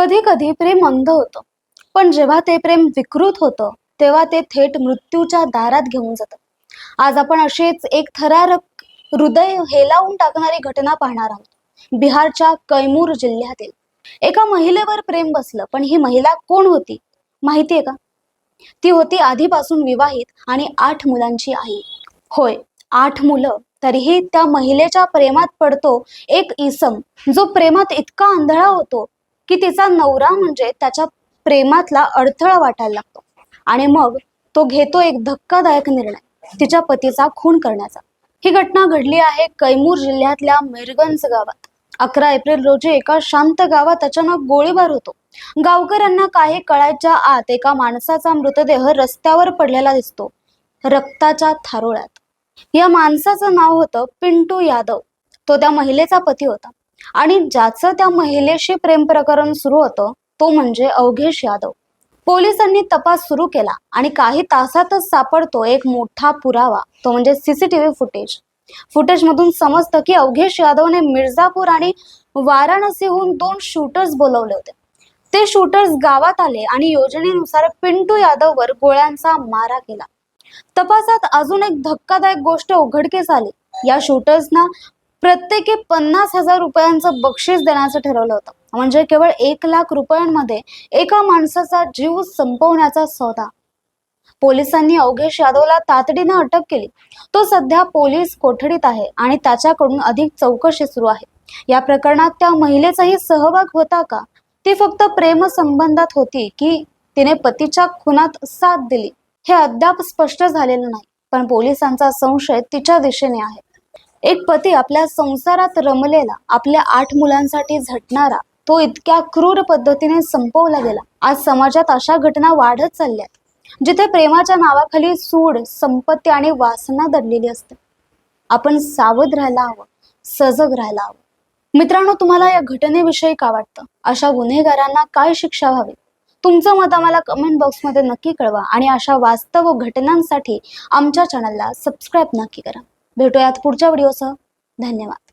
कधी कधी प्रेम अंध होतं. पण जेव्हा ते प्रेम विकृत होतं तेव्हा ते थेट मृत्यूच्या दारात घेऊन जातं. आज आपण असेच एक थरारक हृदय हेलावून टाकणारी घटना पाहणार आहोत. बिहारच्या कैमूर जिल्ह्यातील. एका महिलेवर प्रेम बसलं पण ही महिला कोण होती? माहितीये का? ती होती आधीपासून विवाहित आणि आठ मुलांची आई. होय आठ मुलं. तरीही त्या महिलेच्या प्रेमात पडतो एक इसम जो प्रेमात इतका आंधळा होतो की तिचा नवरा म्हणजे त्याच्या प्रेमातला अडथळा वाटायला लागतो. आणि मग तो घेतो एक धक्कादायक निर्णय तिच्या पतीचा खून करण्याचा. ही घटना घडली आहे कैमूर जिल्ह्यातल्या मिरगंज गावात. अकरा एप्रिल रोजी एका शांत गावात अचानक गोळीबार होतो. गावकऱ्यांना काही कळायच्या आत एका माणसाचा मृतदेह रस्त्यावर पडलेला दिसतो रक्ताच्या थारोळ्यात. या माणसाचं नाव होतं पिंटू यादव. तो त्या महिलेचा पती होता. आणि ज्याचं त्या महिलेशी प्रेम प्रकरण सुरू होतं तो म्हणजे अवघेश यादव. पोलिसांनी तपास सुरू केला आणि काही तासातच सापडतो एक मोठा पुरावा तो म्हणजे सीसीटीव्ही फुटेज फुटेज. मधून समजतं की अवघेश यादवने मिर्झापूर आणि वाराणसीहून दोन शूटर्स बोलवले होते. ते शूटर्स गावात आले आणि योजनेनुसार पिंटू यादववर गोळ्यांचा मारा केला. तपासात अजून एक धक्कादायक गोष्ट उघडकीस आली. या शूटर्सना प्रत्येकी पन्नास हजार रुपयांचं बक्षीस देण्याचं ठरवलं होतं. म्हणजे केवळ एक लाख रुपयांमध्ये एका माणसाचा जीव संपवण्याचा सौदा. पोलिसांनी अवघेश यादवला तातडीनं अटक केली. तो सध्या पोलीस कोठडीत आहे आणि त्याच्याकडून अधिक चौकशी सुरू आहे. या प्रकरणात त्या महिलेचाही सहभाग होता का? ती फक्त प्रेम संबंधात होती की तिने पतीच्या खुनात साथ दिली? हे अद्याप स्पष्ट झालेलं नाही. पण पोलिसांचा संशय तिच्या दिशेने आहे. एक पती आपल्या संसारात रमलेला आपल्या आठ मुलांसाठी झटणारा तो इतक्या क्रूर पद्धतीने संपवला गेला. आज समाजात अशा घटना वाढत चालल्या जिथे प्रेमाच्या नावाखाली सूड संपत्ती आणि वासना दडलेली असते. आपण सावध राहायला हवं सजग राहायला हवं. मित्रांनो तुम्हाला या घटनेविषयी का वाटतं? अशा गुन्हेगारांना काय शिक्षा व्हावी? तुमचं मत आम्हाला कमेंट बॉक्समध्ये नक्की कळवा आणि अशा वास्तव घटनांसाठी आमच्या चॅनलला सबस्क्राईब नक्की करा. भेटूयात पुढच्या व्हिडिओसह. धन्यवाद.